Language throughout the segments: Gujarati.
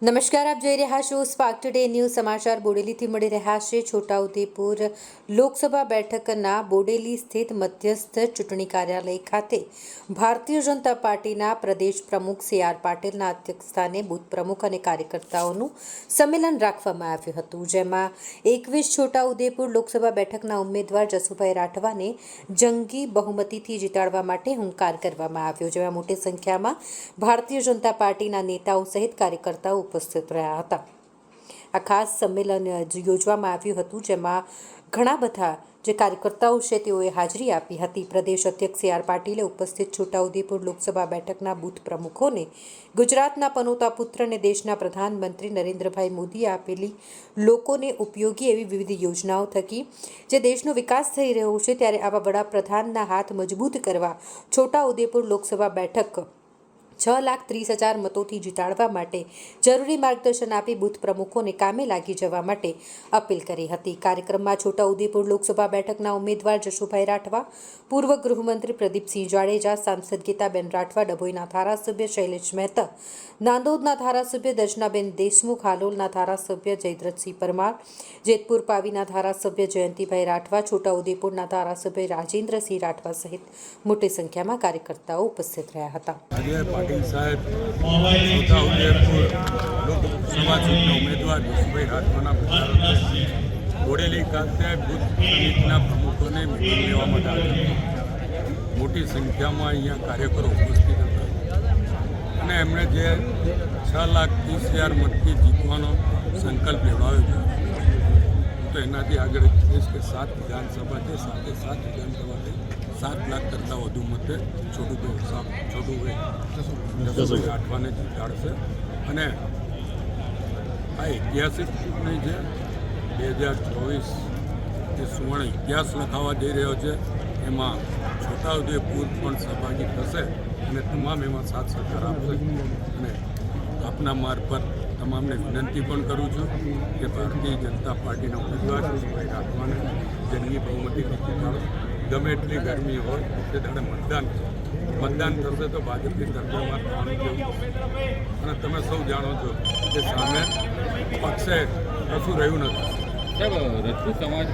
નમસ્કાર, આપ જોઈ રહ્યા છો સ્પાર્ક ટુડે ન્યૂઝ સમાચાર બોડેલીથી મળી રહ્યા છે. છોટાઉદેપુર લોકસભા બેઠકના બોડેલી સ્થિત મધ્યસ્થ ચૂંટણી કાર્યાલય ખાતે ભારતીય જનતા પાર્ટીના પ્રદેશ પ્રમુખ સી આર પાટીલના અધ્યક્ષસ્થાને બૂથ પ્રમુખ અને કાર્યકર્તાઓનું સંમેલન રાખવામાં આવ્યું હતું, જેમાં એકવીસ છોટાઉદેપુર લોકસભા બેઠકના ઉમેદવાર જસુભાઈ રાઠવાને જંગી બહુમતીથી જીતાડવા માટે હુંકાર કરવામાં આવ્યો, જેમાં મોટી સંખ્યામાં ભારતીય જનતા પાર્ટીના નેતાઓ સહિત કાર્યકર્તાઓ ઉપસ્થિત રહ્યા હતા. આ ખાસ સંમેલન યોજવામાં આવ્યું હતું, જેમાં ઘણા બધા જે કાર્યકર્તાઓ છે તેઓએ હાજરી આપી હતી. પ્રદેશ અધ્યક્ષ સી આર પાટીલે ઉપસ્થિત છોટાઉદેપુર લોકસભા બેઠકના બૂથ પ્રમુખોને ગુજરાતના પનોતા પુત્ર અને દેશના પ્રધાનમંત્રી નરેન્દ્રભાઈ મોદીએ આપેલી લોકોને ઉપયોગી એવી વિવિધ યોજનાઓ થકી જે દેશનો વિકાસ થઈ રહ્યો છે, ત્યારે આવા વડાપ્રધાનના હાથ મજબૂત કરવા છોટાઉદેપુર લોકસભા બેઠક છ લાખ ત્રીસ હજાર મતોથી જીતાડવા માટે જરૂરી માર્ગદર્શન આપી બુથ પ્રમુખોને કામે લાગી જવા માટે અપીલ કરી હતી. કાર્યક્રમમાં છોટાઉદેપુર લોકસભા બેઠકના ઉમેદવાર જશુભાઈ રાઠવા, પૂર્વ ગૃહમંત્રી પ્રદીપસિંહ જાડેજા, સાંસદ ગીતાબેન રાઠવા, ડભોઈના ધારાસભ્ય શૈલેષ મહેતા, નાંદોદના ધારાસભ્ય દર્શનાબેન દેશમુખ, હાલોલના ધારાસભ્ય જયદ્રથસિંહ પરમાર, જેતપુર પાવીના ધારાસભ્ય જયંતિભાઈ રાઠવા છોટાઉદેપુરના ધારાસભ્ય રાજેન્દ્રસિંહ રાઠવા સહિત મોટી સંખ્યામાં કાર્યકર્તાઓ ઉપસ્થિત રહ્યા હતા. પાટીલ સાહેબ છોટાઉદેપુર લોકસભા ચૂંટણી ઉમેદવાર જસુભાઈ રાઠવાના પ્રચાર બોડેલી ખાતે બુથ સમિતિના પ્રમુખોને મિટિંગ લેવા માટે મોટી સંખ્યામાં અહીંયા કાર્યકરો ઉપસ્થિત હતા. અને એમણે જે છ લાખ ત્રીસ હજાર મતથી જીતવાનો સંકલ્પ લેવાયો છે. તો એનાથી આગળ કહીશ કે સાત વિધાનસભા છે, સાથે સાત વિધાનસભાથી સાત લાખ કરતાં વધુ મતે છોટું છોટું જસુભાઈ. રાઠવાને જીતાડશે અને આ ઐતિહાસિક ચૂંટણી છે. બે હજાર ચોવીસ જે સુવર્ણ ઇતિહાસ લખાવા જઈ રહ્યો છે એમાં છોટાઉદેપુર પણ સહભાગી થશે અને તમામ એમાં સાથ સહકાર આપશે. અને આપના મારફત તમામને વિનંતી પણ કરું છું કે ભારતીય જનતા પાર્ટીના ઉમેદવાર જસુભાઈ રાઠવાને જંગી બહુમતીથી જીતાડો ગમે એટલી ગરમી હોય તે દાડે મતદાન મતદાન થશે તો ભાજપની તરફમાં થવાનું જેવું અને તમે સૌ જાણો છો કે સામે પક્ષે કશું રહ્યું નથી.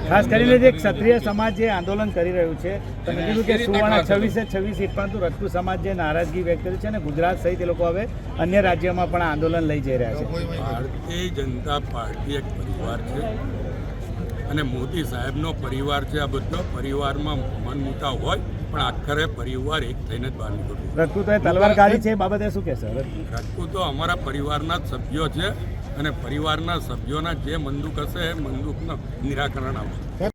ખાસ કરીને જે ક્ષત્રિય સમાજ જે આંદોલન કરી રહ્યું છે તમે કીધું કે સુવર્ણ છવ્વીસે છવ્વીસ સીટ પરંતુ રજપૂત સમાજ જે નારાજગી વ્યક્ત કરી છે અને ગુજરાત સહિત એ લોકો હવે અન્ય રાજ્યોમાં પણ આંદોલન લઈ જઈ રહ્યા છે. ભારતીય જનતા પાર્ટી એક પરિવાર છે. અને મોદી સાહેબનો પરિવાર છે આ બધો પરિવારમાં મનમુટાવ હોય પણ આખરે પરિવાર એક થઈને જ બહાર નીકળવું તલવાર કાઢી છે બાબતે શું કહેશો? રાજપૂતો અમારા પરિવારના જ સભ્યો છે અને પરિવારના સભ્યોના જે મંદુક હશે એ મંદુકનું નિરાકરણ આવશે.